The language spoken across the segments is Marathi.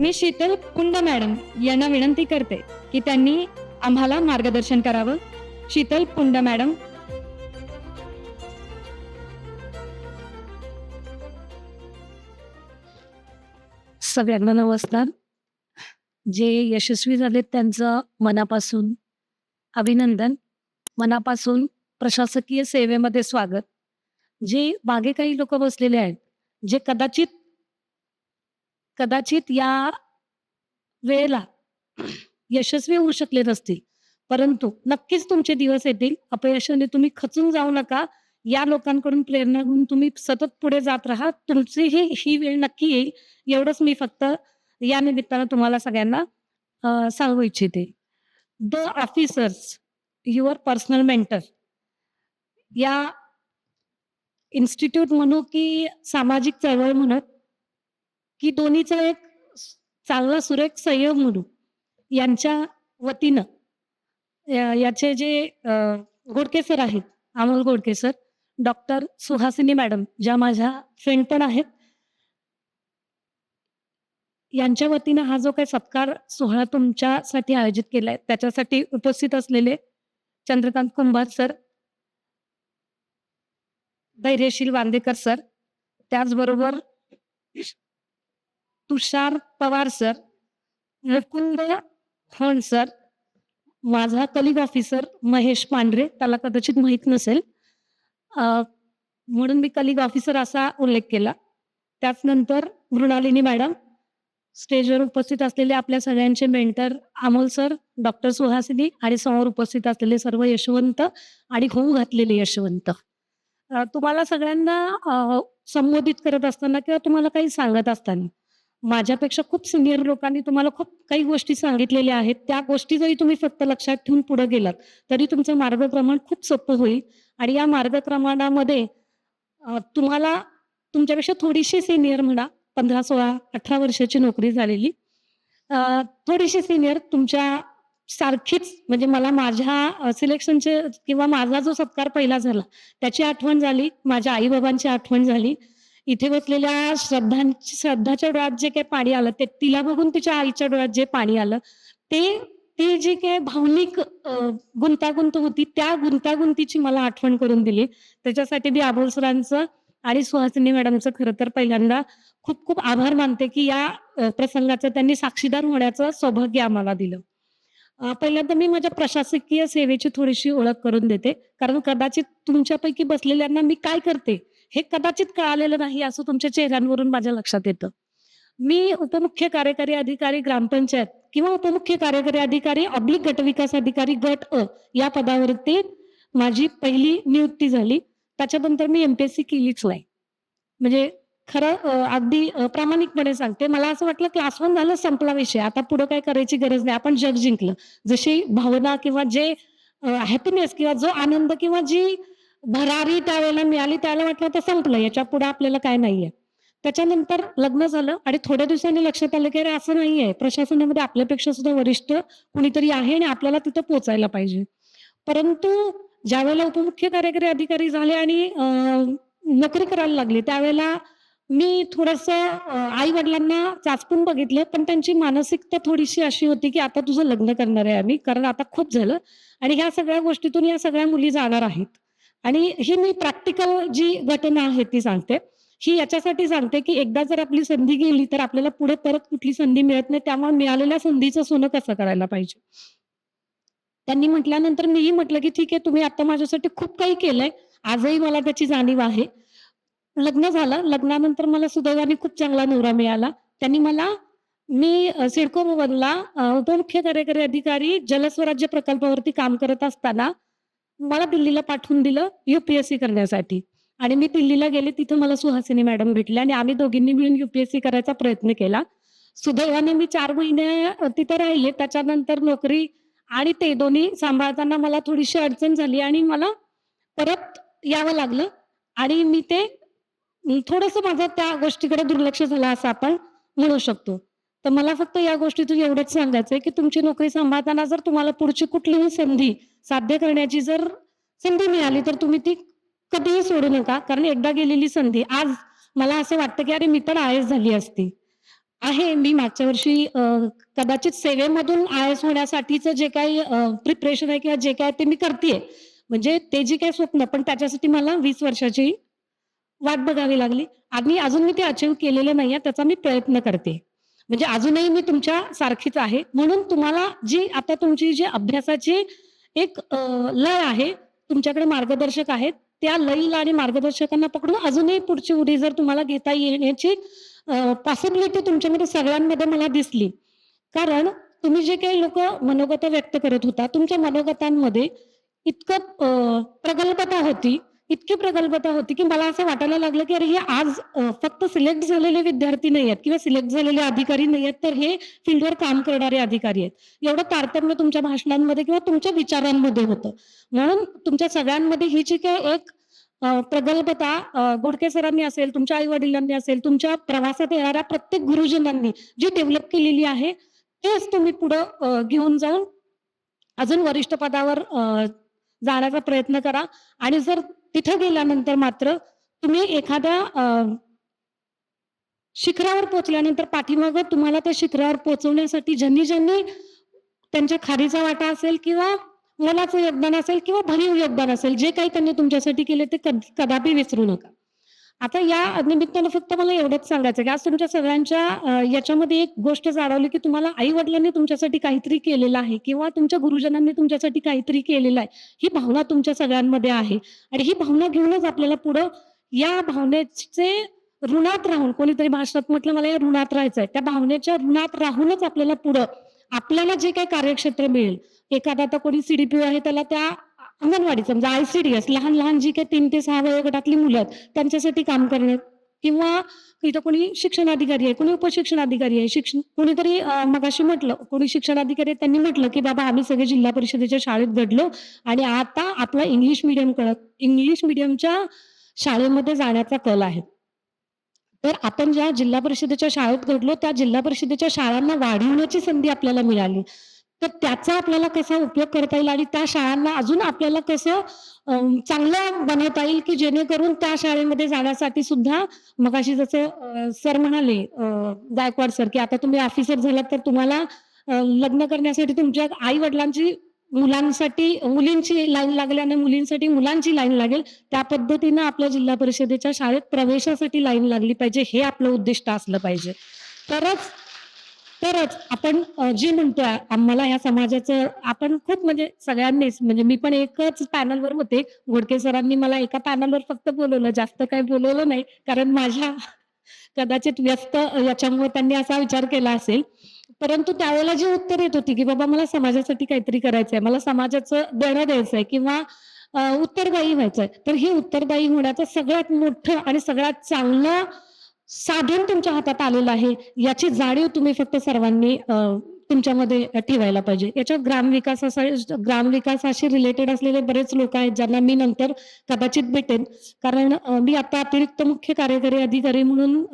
मी शीतल कुंड मॅडम यांना विनंती करते की त्यांनी आम्हाला मार्गदर्शन करावं. शीतल कुंड मॅडम. सगळ्यांना नमस्कार. जे यशस्वी झालेत त्यांचं मनापासून अभिनंदन. मनापासून प्रशासकीय सेवेमध्ये स्वागत. जे मागे काही लोक बसलेले आहेत जे कदाचित कदाचित या वेळेला यशस्वी होऊ शकले नसतील परंतु नक्कीच तुमचे दिवस येतील. अपयशाने तुम्ही खचून जाऊ नका. या लोकांकडून प्रेरणा घेऊन तुम्ही सतत पुढे जात राहा. तुमचीही ही वेळ नक्की येईल. एवढंच मी फक्त या निमित्तानं तुम्हाला सगळ्यांना सांगू इच्छिते. The officers your personal mentor या इन्स्टिट्यूट म्हणू की सामाजिक चळवळ म्हणत की दोन्हीचा एक चांगला सुरेख संयम म्हणून यांच्या वतीनं याचे जे गोडके सर आहेत Amol Godke sir doctor Suhasini madam ज्या माझ्या फ्रेंड पण आहेत यांच्या वतीनं हा जो काही सत्कार सोहळा तुमच्यासाठी आयोजित केलाय त्याच्यासाठी उपस्थित असलेले चंद्रकांत कुंभार सर धैर्यशील वांदेकर सर त्याचबरोबर तुषार पवार सर मुकुंद होन सर माझा कलिग ऑफिसर महेश पांढरे त्याला कदाचित माहीत नसेल. म्हणून मी कलिग ऑफिसर असा उल्लेख केला. त्याचनंतर मृणालिनी मॅडम स्टेजवर उपस्थित असलेले आपल्या सगळ्यांचे mentor Amol sir doctor Suhasini आणि समोर उपस्थित असलेले सर्व यशवंत आणि होऊ घातलेले यशवंत. तुम्हाला सगळ्यांना संबोधित करत असताना किंवा तुम्हाला काही सांगत असताना माझ्यापेक्षा खूप सिनियर लोकांनी तुम्हाला खूप काही गोष्टी सांगितलेल्या आहेत. त्या गोष्टी जरी तुम्ही फक्त लक्षात ठेवून पुढे गेलात तरी तुमचं मार्गक्रमण खूप सोपं होईल. आणि या मार्गक्रमणामध्ये तुम्हाला तुमच्यापेक्षा थोडीशी सिनियर म्हणा पंधरा सोळा अठरा वर्षाची नोकरी झालेली. थोडीशी सिनियर तुमच्या सारखीच म्हणजे मला माझ्या सिलेक्शनचे किंवा माझा जो सत्कार पहिला झाला त्याची आठवण झाली माझ्या आई बाबांची आठवण झाली. इथे बसलेल्या श्रद्धांची श्रद्धाच्या डोळ्यात जे काही पाणी आलं ते तिला बघून तिच्या आईच्या डोळ्यात जे पाणी आलं ते ती जी काही भावनिक गुंतागुंत होती त्या गुंतागुंतीची मला आठवण करून दिली. त्याच्यासाठी मी आबोल सरांचं आणि सुहासिनी मॅडमचं खरं तर पहिल्यांदा खूप खूप आभार मानते की या प्रसंगाचं त्यांनी साक्षीदार होण्याचं सौभाग्य आम्हाला दिलं. पहिल्यांदा मी माझ्या प्रशासकीय सेवेची थोडीशी ओळख करून देते. कारण कदाचित तुमच्यापैकी बसलेल्यांना मी काय करते हे कदाचित कळालेलं नाही असं तुमच्या चेहऱ्यांवरून माझ्या लक्षात येतं. मी उपमुख्य कार्यकारी अधिकारी ग्रामपंचायत किंवा उपमुख्य कार्यकारी अधिकारी ऑब्लिक गटविकास अधिकारी गट अ या पदावरती माझी पहिली नियुक्ती झाली. त्याच्यानंतर मी एमपीएससी केलीच नाही. म्हणजे खरं अगदी प्रामाणिकपणे सांगते. मला असं वाटलं क्लास वन झालं संपला विषय. आता पुढे काय करायची गरज नाही. आपण जग जिंकलं. जशी भावना किंवा जे हॅपीनेस किंवा जो आनंद किंवा जी भरारी त्यावेळेला मिळाली त्यावेळेला वाटलं आता संपलं याच्यापुढे आपल्याला काय नाहीये. त्याच्यानंतर लग्न झालं आणि थोड्या दिवसांनी लक्षात आलं की अरे असं नाहीये. प्रशासनामध्ये आपल्यापेक्षा सुद्धा वरिष्ठ कुणीतरी आहे आणि आपल्याला तिथं पोचायला पाहिजे. परंतु ज्या वेळेला उपमुख्य कार्यकारी अधिकारी झाले आणि नोकरी करायला लागले त्यावेळेला मी थोडस आई वडिलांना चाचपून बघितलं पण त्यांची मानसिकता थोडीशी अशी होती की आता तुझं लग्न करणार आहे आम्ही कारण आता खूप झालं आणि ह्या सगळ्या गोष्टीतून या सगळ्या मुली जाणार आहेत. आणि ही मी प्रॅक्टिकल जी घटना आहे ती सांगते. ही याच्यासाठी सांगते की एकदा जर आपली संधी गेली तर आपल्याला पुढे परत कुठली संधी मिळत नाही त्यामुळे मिळालेल्या संधीचं सोनं कसं करायला पाहिजे? त्यांनी म्हटल्यानंतर मीही म्हटलं की ठीक आहे तुम्ही आता माझ्यासाठी खूप काही केलंय आजही मला त्याची जाणीव आहे. लग्न झालं लग्नानंतर मला सुदैवाने खूप चांगला नवरा मिळाला. त्यांनी मला मी सिडको भवनला उपमुख्य कार्यकारी अधिकारी जलस्वराज्य प्रकल्पावरती काम करत असताना मला दिल्लीला पाठवून दिलं युपीएससी करण्यासाठी. आणि मी दिल्लीला गेले तिथं मला सुहासिनी मॅडम भेटले आणि आम्ही दोघींनी मिळून युपीएससी करायचा प्रयत्न केला. सुदैवाने मी चार महिने तिथे राहिले. त्याच्यानंतर नोकरी आणि ते दोन्ही सांभाळताना मला थोडीशी अडचण झाली आणि मला परत यावं लागलं. आणि मी ते थोडस माझं त्या गोष्टीकडे दुर्लक्ष झालं असं आपण म्हणू शकतो. तर मला फक्त या गोष्टीतून एवढंच सांगायचं आहे की तुमची नोकरी सांभाळताना जर तुम्हाला पुढची कुठलीही संधी साध्य करण्याची जर संधी मिळाली तर तुम्ही ती कधीही सोडू नका. कारण एकदा गेलेली संधी आज मला असं वाटतं की अरे मी पण आय एस झाली असती. आहे मी मागच्या वर्षी कदाचित सेवेमधून आय एस होण्यासाठीचं जे काही प्रिपरेशन आहे किंवा जे काय ते मी करते म्हणजे ते जे काही स्वप्न पण त्याच्यासाठी मला वीस वर्षाची वाट बघावी लागली. आणि अजून मी ते अचीव केलेले आहे त्याचा मी प्रयत्न करते. म्हणजे अजूनही मी तुमच्या सारखीच आहे. म्हणून तुम्हाला जी आता तुमची जी अभ्यासाची एक लय आहे तुमच्याकडे मार्गदर्शक आहेत त्या लईला आणि मार्गदर्शकांना पकडून अजूनही पुढची उडी जर तुम्हाला घेता येण्याची पॉसिबिलिटी तुमच्यामध्ये सगळ्यांमध्ये मला दिसली. कारण तुम्ही जे काही लोक मनोगत व्यक्त करत होता तुमच्या मनोगतांमध्ये इतकं प्रगल्भता होती इतकी प्रगल्भता होती की मला असं वाटायला लागलं की अरे हे आज फक्त सिलेक्ट झालेले विद्यार्थी नाही आहेत किंवा सिलेक्ट झालेले अधिकारी नाही आहेत तर हे फील्डवर काम करणारे अधिकारी आहेत. एवढं तारतम्य तुमच्या भाषणांमध्ये किंवा तुमच्या विचारांमध्ये होतं. म्हणून तुमच्या सगळ्यांमध्ये ही जी काही एक प्रगल्भता घोडके सरांनी असेल तुमच्या आई वडिलांनी असेल तुमच्या प्रवासात येणाऱ्या प्रत्येक गुरुजनांनी जी डेव्हलप केलेली आहे तेच तुम्ही पुढं घेऊन जाऊन अजून वरिष्ठ पदावर जाण्याचा प्रयत्न करा. आणि जर तिथे गेल्यानंतर मात्र तुम्ही एखाद्या शिखरावर पोचल्यानंतर पाठीमागं तुम्हाला त्या शिखरावर पोचवण्यासाठी ज्यांनी ज्यांनी त्यांच्या खारीचा वाटा असेल किंवा मोलाचं योगदान असेल किंवा भरीव योगदान असेल जे काही त्यांनी तुमच्यासाठी केले ते कदापि विसरू नका. आता या निमित्तानं फक्त मला एवढंच सांगायचं की आज तुमच्या सगळ्यांच्या याच्यामध्ये एक गोष्ट जाणवली की तुम्हाला आई वडिलांनी तुमच्यासाठी काहीतरी केलेलं आहे किंवा तुमच्या गुरुजनांनी तुमच्यासाठी काहीतरी केलेलं आहे. ही भावना तुमच्या सगळ्यांमध्ये आहे. आणि ही भावना घेऊनच आपल्याला पुढं या भावनेचे ऋणात राहून कोणीतरी भाषणात म्हटलं मला या ऋणात राहायचंय त्या भावनेच्या ऋणात राहूनच आपल्याला पुढं आपल्याला जे काही कार्यक्षेत्र मिळेल. एखादा आता कोणी सीडीपी आहे त्याला त्या अंगणवाडी समजा आयसीडीएस लहान लहान जी काही तीन ते सहा वयोगटातली मुलं आहेत त्यांच्यासाठी काम करणे किंवा इथं कोणी शिक्षण अधिकारी आहे कोणी उपशिक्षण अधिकारी आहे शिक्षण कोणीतरी मगाशी म्हटलं कोणी शिक्षणाधिकारी आहे त्यांनी म्हटलं की बाबा आम्ही सगळे जिल्हा परिषदेच्या शाळेत घडलो आणि आता आपला इंग्लिश मिडियम कळत इंग्लिश मिडियमच्या शाळेमध्ये जाण्याचा कल आहे. तर आपण ज्या जिल्हा परिषदेच्या शाळेत घडलो त्या जिल्हा परिषदेच्या शाळांना वाढवण्याची संधी आपल्याला मिळाली. तर त्याचा आपल्याला कसा उपयोग करता येईल आणि त्या शाळांना अजून आपल्याला कसं चांगलं बनवता येईल की जेणेकरून त्या शाळेमध्ये जाण्यासाठी सुद्धा मगाशी जसं सर म्हणाले गायकवाड सर की आता तुम्ही ऑफिसर झालात तर तुम्हाला लग्न करण्यासाठी तुमच्या आई वडिलांची मुलांसाठी मुलींची लाईन लागली आणि मुलींसाठी मुलांची लाईन लागेल. त्या पद्धतीनं आपल्या जिल्हा परिषदेच्या शाळेत प्रवेशासाठी लाईन लागली पाहिजे हे आपलं उद्दिष्ट असलं पाहिजे. तरच तरच आपण जे म्हणतोय आम्हाला या समाजाचं आपण खूप म्हणजे सगळ्यांनीच म्हणजे मी पण एकच पॅनलवर होते. घोडके सरांनी मला एका पॅनलवर फक्त बोलवलं जास्त काही बोलवलं नाही. कारण माझ्या कदाचित व्यस्त याच्यामुळे त्यांनी असा विचार केला असेल. परंतु त्यावेळेला जी उत्तर येत होती की बाबा मला समाजासाठी काहीतरी करायचंय मला समाजाचं देणं आहे किंवा उत्तरदायी व्हायचंय तर हे उत्तरदायी होण्याचं सगळ्यात मोठं आणि सगळ्यात चांगलं साधन तुमच्या हातात आलेलं आहे. याची जाणीव तुम्ही फक्त सर्वांनी तुमच्यामध्ये ठेवायला पाहिजे. याच्यात ग्रामविकास ग्रामविकासाशी रिलेटेड असलेले बरेच लोक आहेत ज्यांना मी नंतर कदाचित भेटेन. कारण मी आता अतिरिक्त मुख्य कार्यकारी अधिकारी म्हणून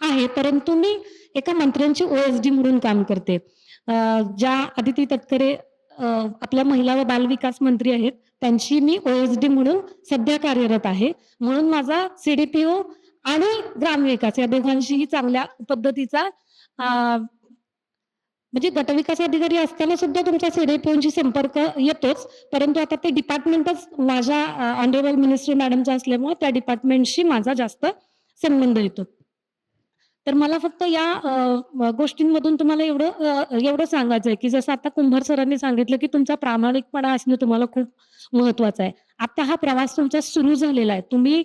आहे. परंतु मी एका मंत्र्यांची ओएसडी म्हणून काम करते. ज्या आदिती तटकरे आपल्या महिला व बाल विकास मंत्री आहेत. त्यांची मी ओएसडी म्हणून सध्या कार्यरत आहे. म्हणून माझा सीडीपीओ आणि ग्रामविकास या दोघांशीही चांगल्या पद्धतीचा म्हणजे गटविकास अधिकारी असताना सुद्धा तुमच्या सीडीपीओशी संपर्क येतोच. परंतु आता ते डिपार्टमेंटच माझ्या ऑनरेबल मिनिस्ट्री मॅडमचा असल्यामुळे त्या डिपार्टमेंटशी माझा जास्त संबंध येतो. तर मला फक्त या गोष्टींमधून तुम्हाला एवढं एवढं सांगायचं आहे की जसं आता कुंभार सरांनी सांगितलं की तुमचा प्रामाणिकपणा असणं तुम्हाला खूप महत्वाचं आहे. आता हा प्रवास तुमचा सुरू झालेला आहे. तुम्ही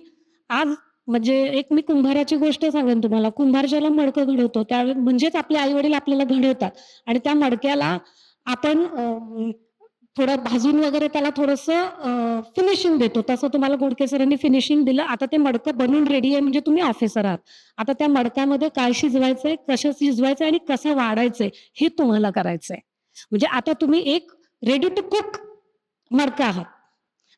आज म्हणजे एक मी कुंभाराची गोष्ट सांगेन तुम्हाला. कुंभार ज्याला मडकं घडवतो त्या म्हणजेच आपले आई वडील आपल्याला घडवतात. आणि त्या मडक्याला आपण थोडं भाजून वगैरे त्याला थोडस फिनिशिंग देतो. तसं तुम्हाला गोडके सरांनी फिनिशिंग दिलं. आता ते मडकं बनून रेडी आहे म्हणजे तुम्ही ऑफिसर आहात. आता त्या मडक्यामध्ये काय शिजवायचंय कसं शिजवायचंय आणि कसं वाढायचंय हे तुम्हाला करायचंय. म्हणजे आता तुम्ही एक रेडी टू कुक मडका आहात.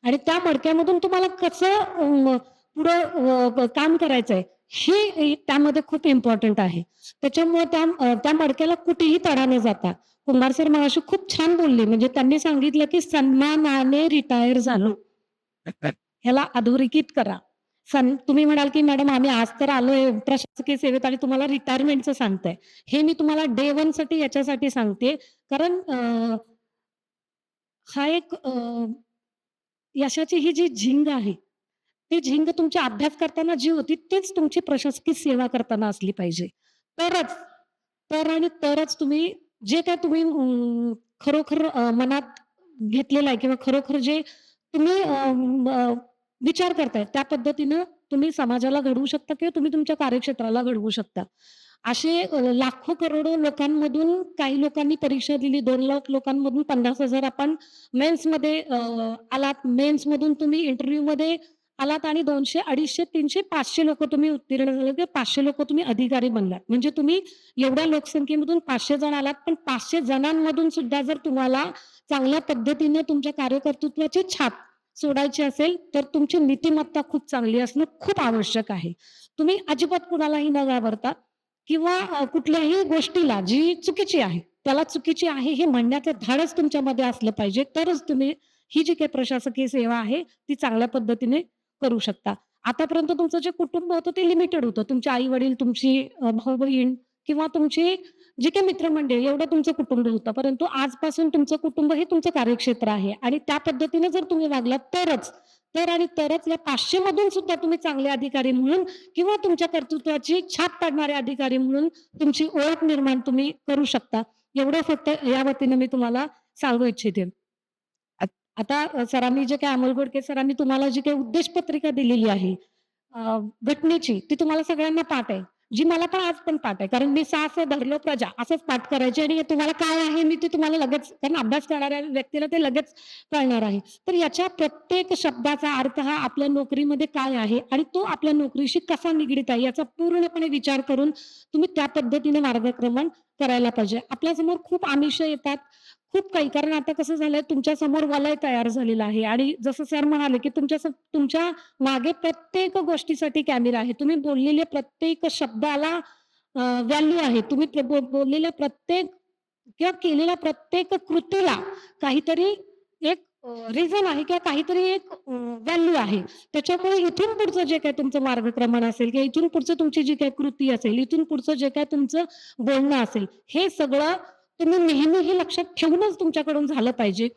आणि त्या मडक्यामधून तुम्हाला कसं पुढं काम करायचंय हे त्यामध्ये खूप इम्पॉर्टंट आहे. त्याच्यामुळे त्या त्या मडक्याला कुठेही तडा न जाता कुंभार सर मगाशी खूप छान बोलले म्हणजे त्यांनी सांगितलं की सन्मानाने रिटायर झालो. ह्याला अधोरेखित करा. सन तुम्ही म्हणाल, की मॅडम आम्ही आज तर आलोय प्रशासकीय सेवेत आणि तुम्हाला रिटायरमेंटचं सांगताय. हे मी तुम्हाला डे वनसाठी याच्यासाठी सांगते कारण हा एक यशाची ही जी झिंग आहे, ती झिंग तुमच्या अभ्यास करताना जी होती तेच तुमची प्रशासकीय सेवा करताना असली पाहिजे. तरच, तर आणि तरच तुम्ही जे काय तुम्ही खरोखर मनात घेतलेलं आहे किंवा खरोखर जे तुम्ही विचार करताय त्या पद्धतीनं तुम्ही समाजाला घडवू शकता किंवा तुम्ही तुमच्या कार्यक्षेत्राला घडवू शकता. असे लाखो करोडो लोकांमधून काही लोकांनी परीक्षा दिली. दोन लाख लोकांमधून 50,000 आपण मेन्समध्ये आलात. मेन्समधून तुम्ही इंटरव्ह्यूमध्ये आलात आणि दोनशे अडीचशे तीनशे पाचशे लोक तुम्ही उत्तीर्ण झाले किंवा पाचशे लोक तुम्ही अधिकारी बनलात. म्हणजे तुम्ही एवढ्या लोकसंख्येमधून पाचशे जण आलात, पण पाचशे जणांमधून सुद्धा जर तुम्हाला चांगल्या पद्धतीने तुमच्या कार्यकर्तृत्वाची छाप सोडायची असेल, तर तुमची नीतिमत्ता खूप चांगली असणं खूप आवश्यक आहे. तुम्ही अजिबात कुणालाही न घाबरता किंवा कुठल्याही गोष्टीला जी चुकीची आहे, त्याला चुकीची आहे हे म्हणण्याचं धाडस तुमच्यामध्ये असलं पाहिजे. तरच तुम्ही ही जी काही प्रशासकीय सेवा आहे, ती चांगल्या पद्धतीने करू शकता. आतापर्यंत तुमचं जे कुटुंब होतं ते लिमिटेड होतं. तुमचे आई-वडील, तुमची अ, भाऊ-बहीण किंवा तुमची जी काही मित्रमंडळी एवढं तुमचं कुटुंब होतं. परंतु आजपासून तुमचं कुटुंब हे तुमचं कार्यक्षेत्र आहे आणि त्या पद्धतीने जर तुम्ही वागलात तरच, तर आणि तरच या 500 मधून सुद्धा तुम्ही चांगले अधिकारी म्हणून किंवा तुमच्या कर्तृत्वाची छाप पाडणारे अधिकारी म्हणून तुमची ओळख निर्माण तुम्ही करू शकता. एवढं फक्त या वतीने मी तुम्हाला सांगू इच्छिते. आता अ, सरांनी जे काही अमोल गोडके सरांनी तुम्हाला जी काही उद्देश पत्रिका दिलेली आहे अ, घटनेची, ती तुम्हाला सगळ्यांना पाठ आहे. जी मला पण आज पण पाठ आहे. कारण मी सास धरलो प्रजा असंच पाठ करायची आणि हे तुम्हाला काय आहे मी ते तुम्हाला लगेच कारण अभ्यास करणाऱ्या व्यक्तीला ते लगेच कळणार आहे. तर याच्या प्रत्येक शब्दाचा अर्थ हा आपल्या नोकरीमध्ये काय आहे आणि तो आपल्या नोकरीशी कसा निगडीत आहे याचा पूर्णपणे विचार करून तुम्ही त्या पद्धतीने मार्गक्रमण करायला पाहिजे. आपल्यासमोर खूप आमिष येतात, खूप काही कारण आता कसं झालंय तुमच्यासमोर वलय तयार झालेलं आहे आणि जसं सर म्हणाले, की तुमच्या तुमच्या मागे प्रत्येक गोष्टीसाठी कॅमेरा आहे. तुम्ही बोललेल्या प्रत्येक शब्दाला व्हॅल्यू आहे. तुम्ही बोललेल्या प्रत्येक किंवा केलेल्या प्रत्येक कृतीला काहीतरी एक रिझन आहे किंवा काहीतरी एक व्हॅल्यू आहे. त्याच्यामुळे इथून पुढचं जे काय तुमचं मार्गक्रमण असेल किंवा इथून पुढचं तुमची जी काही कृती असेल, इथून पुढचं जे काय तुमचं बोलणं असेल, हे सगळं तुम्ही नेहमी हे लक्षात ठेवूनच तुमच्याकडून झालं पाहिजे.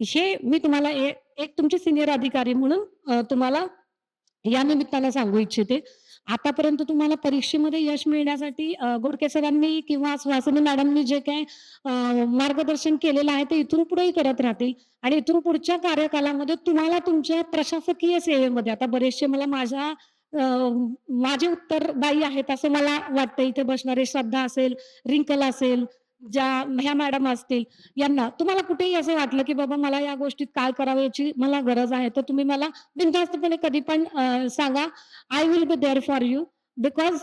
हे मी तुम्हाला एक तुमचे सिनियर अधिकारी म्हणून तुम्हाला या निमित्ताला सांगू इच्छिते. आतापर्यंत तुम्हाला परीक्षेमध्ये यश मिळण्यासाठी गोडके सरांनी किंवा सुहासिनी मॅडमनी जे काय मार्गदर्शन केलेलं आहे, ते इथून पुढेही करत राहतील आणि इथून पुढच्या कार्यकालामध्ये तुम्हाला तुमच्या प्रशासकीय सेवेमध्ये आता बरेचसे मला माझ्या माझे उत्तरदायी आहेत असं मला वाटतं. इथे बसणारे श्रद्धा असेल, रिंकल असेल, ज्या ह्या मॅडम असतील, यांना तुम्हाला कुठेही असं वाटलं, की बाबा मला या गोष्टीत काय करावं याची मला गरज आहे, तर तुम्ही मला बिनधास्तपणे कधी पण सांगा. I will be there for you because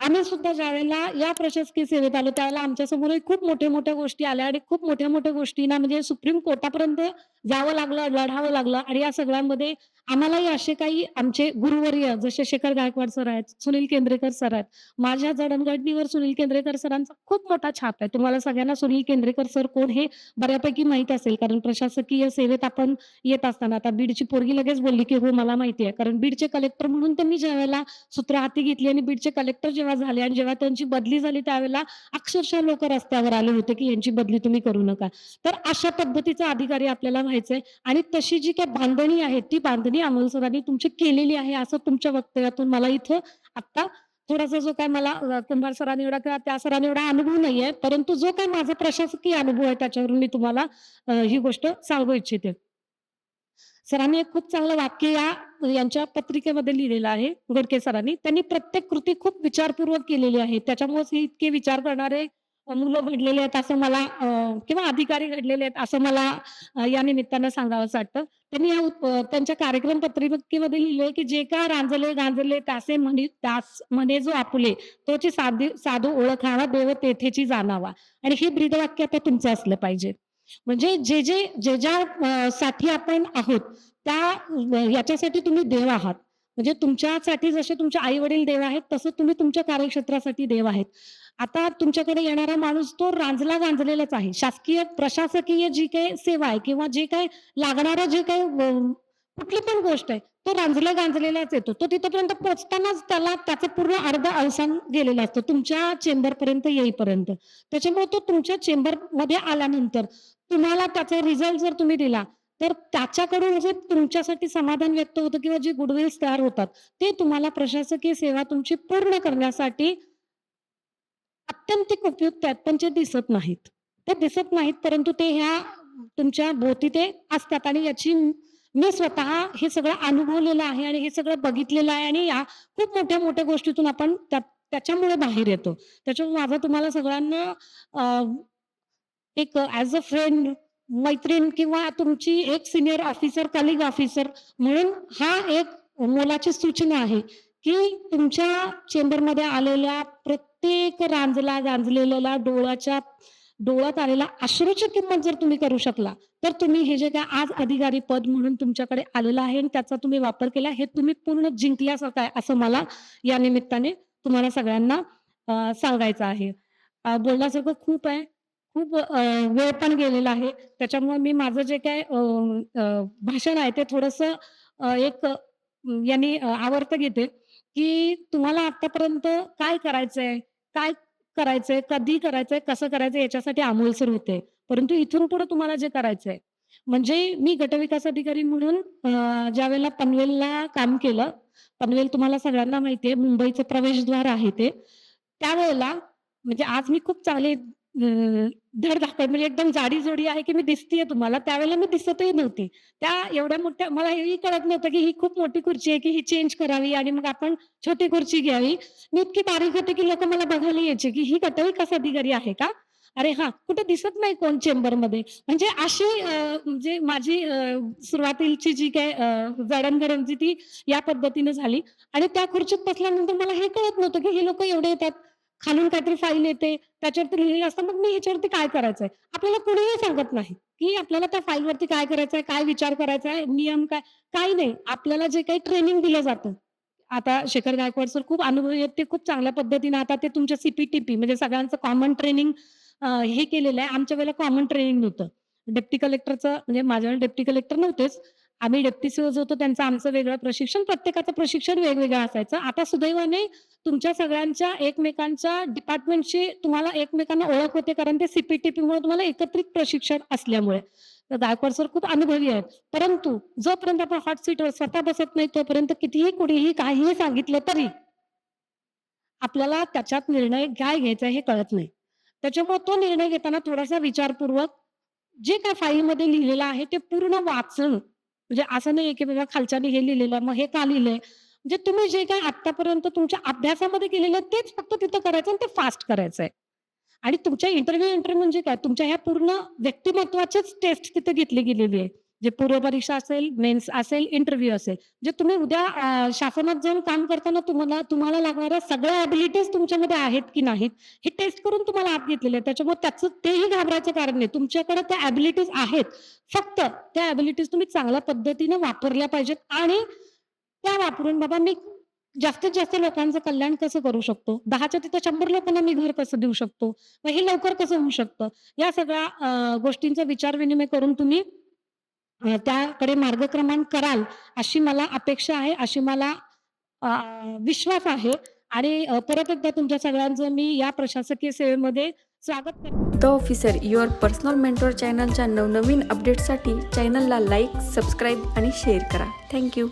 आम्ही सुद्धा ज्यावेळेला या प्रशासकीय सेवेत आलो, त्यावेळेला आमच्यासमोरही खूप मोठ्या-मोठ्या गोष्टी आल्या आणि खूप मोठ्या-मोठ्या गोष्टींना म्हणजे सुप्रीम कोर्टापर्यंत जावं लागलं, लढावं लागलं आणि या सगळ्यांमध्ये आम्हालाही असे काही आमचे गुरुवर्य जसे शेखर गायकवाड सर आहेत, सुनील केंद्रेकर सर आहेत. माझ्या जडणघडणीवर सुनील केंद्रेकर सरांचा खूप मोठा छाप आहे. तुम्हाला सगळ्यांना सुनील केंद्रेकर सर कोण हे बऱ्यापैकी माहीत असेल, कारण प्रशासकीय सेवेत आपण येत असताना आता बीडची पोरगी लगेच बोलली, की "हो, मला माहिती आहे." कारण बीडचे कलेक्टर म्हणून त्यांनी ज्यावेळेला सूत्र हाती घेतली आणि बीडचे कलेक्टर जेव्हा झाले आणि जेव्हा त्यांची बदली झाली त्यावेळेला अक्षरशः लोक रस्त्यावर आले होते, की यांची बदली तुम्ही करू नका. तर अशा पद्धतीचा अधिकारी आपल्याला व्हायचंय आणि तशी जी काही बांधणी आहे, ती बांधणी अमोल सरांनी तुमची केलेली आहे, असं तुमच्या वक्तव्यातून मला इथं आता थोडासा जो काय मला कुंभार सरांनी एवढा किंवा त्या सरांनी एवढा अनुभव नाहीये, परंतु जो काय माझा प्रशासकीय अनुभव आहे त्याच्यावरून मी तुम्हाला ही गोष्ट सांगू इच्छिते. सरांनी एक खूप चांगलं वाक्य या यांच्या पत्रिकेमध्ये लिहिलेलं आहे, गोडके सरांनी. त्यांनी प्रत्येक कृती खूप विचारपूर्वक केलेली आहे. त्याच्यामुळेच हे इतके विचार करणारे मुलं घडलेले आहेत असं मला किंवा अधिकारी घडलेले आहेत असं मला या निमित्तानं सांगावं वाटतं. त्यांनी या त्यांच्या कार्यक्रम पत्रिकेमध्ये लिहिले की "जे का रांजले गांजले त्यासे म्हणी त्यास म्हणे जो आपुले, तोची साधी साधू ओळखावा देव तेथेची जाणावा." आणि हे ब्रीदवाक्य आता तुमचं असलं पाहिजे. म्हणजे जे, जे जे ज्या साठी आपण आहोत, त्या याच्यासाठी तुम्ही देव आहात. म्हणजे तुमच्यासाठी जसे तुमचे आई-वडील देव आहेत, तसं तुम्ही तुमच्या कार्यक्षेत्रासाठी देव आहेत. आता तुमच्याकडे येणारा माणूस तो रांजला गांजलेलाच आहे. शासकीय, प्रशासकीय जी काही सेवा आहे किंवा जे काही लागणारं जे काही कुठली पण गोष्ट आहे तो रांजला गांजलेलाच येतो तो तिथपर्यंत पोहोचतानाच त्याला त्याचं पूर्ण अर्ध अवसान गेलेला असतो. तुमच्या चेंबर पर्यंत येईपर्यंत. त्याच्यामुळे तो तुमच्या चेंबरमध्ये आल्यानंतर तुम्हाला त्याचा रिझल्ट जर तुम्ही दिला तर त्याच्याकडून जे तुमच्यासाठी समाधान व्यक्त होतं किंवा जे गुडविल्स तयार होतात ते तुम्हाला प्रशासकीय सेवा तुमची पूर्ण करण्यासाठी अत्यंतिक उपयुक्त आहेत पण ते दिसत नाहीत. ते दिसत नाहीत परंतु ते ह्या तुमच्या भोवती ते असतात आणि याची मी स्वतः हे सगळं अनुभवलेलं आहे आणि हे सगळं बघितलेलं आहे आणि या खूप मोठ्या मोठ्या गोष्टीतून आपण त्या- त्याच्यामुळे बाहेर येतो. त्याच्यामुळे माझं तुम्हाला सगळ्यांना एक ऍज अ फ्रेंड मैत्रीण किंवा तुमची एक सिनियर ऑफिसर कलिग ऑफिसर म्हणून हा एक मोलाची सूचना आहे. की तुमच्या चेंबरमध्ये आलेल्या प्रत्येक रांजला गांजलेल्या डोळ्याच्या डोळ्यात आलेला अश्रूची किंमत जर तुम्ही करू शकला तर तुम्ही हे जे काय आज अधिकारी पद म्हणून तुमच्याकडे आलेलं आहे आणि त्याचा तुम्ही वापर केला हे तुम्ही पूर्ण जिंकल्यासारखं आहे असं मला या निमित्ताने तुम्हाला सगळ्यांना सांगायचं आहे. बोलण्यासारखं खूप आहे. खूप वेळ पण गेलेला आहे. त्याच्यामुळे मी माझं जे काय भाषण आहे ते थोडस एक यांनी आवर्त घेते. की तुम्हाला आतापर्यंत काय करायचंय? काय करायचंय? कधी करायचंय? कसं करायचंय? याच्यासाठी आमोलसर होते. परंतु इथून पुढे तुम्हाला जे करायचंय म्हणजे मी गटविकास अधिकारी म्हणून ज्या वेळेला पनवेलला काम केलं पनवेल तुम्हाला सगळ्यांना माहितीये मुंबईचं प्रवेशद्वार आहे ते त्यावेळेला म्हणजे आज मी खूप चांगले धड धडधाकड म्हणजे एकदम जाडी जोडी आहे की मी दिसतीये तुम्हाला. त्यावेळेला मी दिसतही नव्हती. त्या एवढ्या मोठ्या मला हेही कळत नव्हतं की ही खूप मोठी खुर्ची आहे की ही चेंज करावी आणि मग आपण छोटी खुर्ची घ्यावी. मी इतकी बारीक होते की लोक मला बघायला यायचे की ही गटविकास अधिकारी आहे का? अरे हा कुठे दिसत नाही कोण चेंबरमध्ये म्हणजे अशी म्हणजे माझी सुरुवातीची जी काय जडणघडण जी ती या पद्धतीने झाली. आणि त्या खुर्चीत बसल्यानंतर मला हे कळत नव्हतं की हे लोक एवढे येतात. खालून काहीतरी फाईल येते. त्याच्यावरती लिहिलेलं असतं. मग मी ह्याच्यावरती काय करायचंय? आपल्याला कुणीही सांगत नाही की आपल्याला त्या फाईलवरती काय करायचंय काय विचार करायचा आहे नियम काय काही नाही. आपल्याला जे काही ट्रेनिंग दिलं जातं. आता शेखर गायकवाड सर खूप अनुभवी आहेत ते खूप चांगल्या पद्धतीने आता ते तुमच्या सीपीटीपी म्हणजे सगळ्यांचं कॉमन ट्रेनिंग हे केलेलं आहे. आमच्या वेळेला कॉमन ट्रेनिंग नव्हतं. डेप्टी कलेक्टरचं म्हणजे माझ्याकडे डेप्टी कलेक्टर नव्हतेच. आम्ही डेप्टी सीओज होतो त्यांचं आमचं वेगळं प्रशिक्षण प्रत्येकाचं प्रशिक्षण वेगवेगळं असायचं. आता सुदैवाने तुमच्या सगळ्यांच्या एकमेकांच्या डिपार्टमेंटशी तुम्हाला एकमेकांना ओळख होते कारण ते सीपीटीपी मुळे तुम्हाला एकत्रित प्रशिक्षण असल्यामुळे. तर गायकवाड सर खूप अनुभवी आहेत. परंतु जोपर्यंत आपण हॉट सीटवर स्वतः बसत नाही तोपर्यंत कितीही कुणीही काहीही सांगितलं तरी आपल्याला त्याच्यात निर्णय काय घ्यायचा हे कळत नाही. त्याच्यामुळे तो निर्णय घेताना थोडासा विचारपूर्वक जे काय फाईलमध्ये लिहिलेलं आहे ते पूर्ण वाचून म्हणजे असं नाही की बाबा खालच्याने हे लिहिलेलं आहे मग हे का लिहिलंय? म्हणजे तुम्ही जे काय आतापर्यंत तुमच्या अभ्यासामध्ये केलेलं आहे तेच फक्त तिथं करायचं आणि ते फास्ट करायचंय. आणि तुमच्या इंटरव्ह्यू इंटरव्ह्यू म्हणजे काय? तुमच्या ह्या पूर्ण व्यक्तिमत्वाचीच टेस्ट तिथे घेतली गेलेली आहे. जे पूर्व परीक्षा असेल मेन्स असेल इंटरव्ह्यू असेल जे तुम्ही उद्या शासनात जाऊन काम करताना तुम्हाला तुम्हाला लागणाऱ्या सगळ्या ॲबिलिटीज तुमच्यामध्ये आहेत की नाहीत हे टेस्ट करून तुम्हाला आत घेतलेले आहे त्याच्यामुळे त्याचं तेही घाबरायचं कारण नाही. तुमच्याकडे त्या ॲबिलिटीज आहेत. फक्त त्या ॲबिलिटीज तुम्ही चांगल्या पद्धतीने वापरल्या पाहिजेत आणि त्या वापरून बाबा मी जास्तीत जास्त लोकांचं कल्याण कसं करू शकतो? दहाच्या तिथं शंभर लोकांना मी घर कसं देऊ शकतो? मग हे लवकर कसं होऊ शकतं? या सगळ्या गोष्टींचा विचार विनिमय करून तुम्ही त्याकडे मार्गक्रमण कराल अशी मला अपेक्षा आहे अशी मला विश्वास आहे. आणि परत एकदा तुमच्या सगळ्यांचं मी या प्रशासकीय सेवेमध्ये स्वागत करते. The officer your personal mentor चॅनलच्या नवनवीन अपडेटसाठी चॅनलला लाईक सबस्क्राईब आणि शेअर करा. Thank you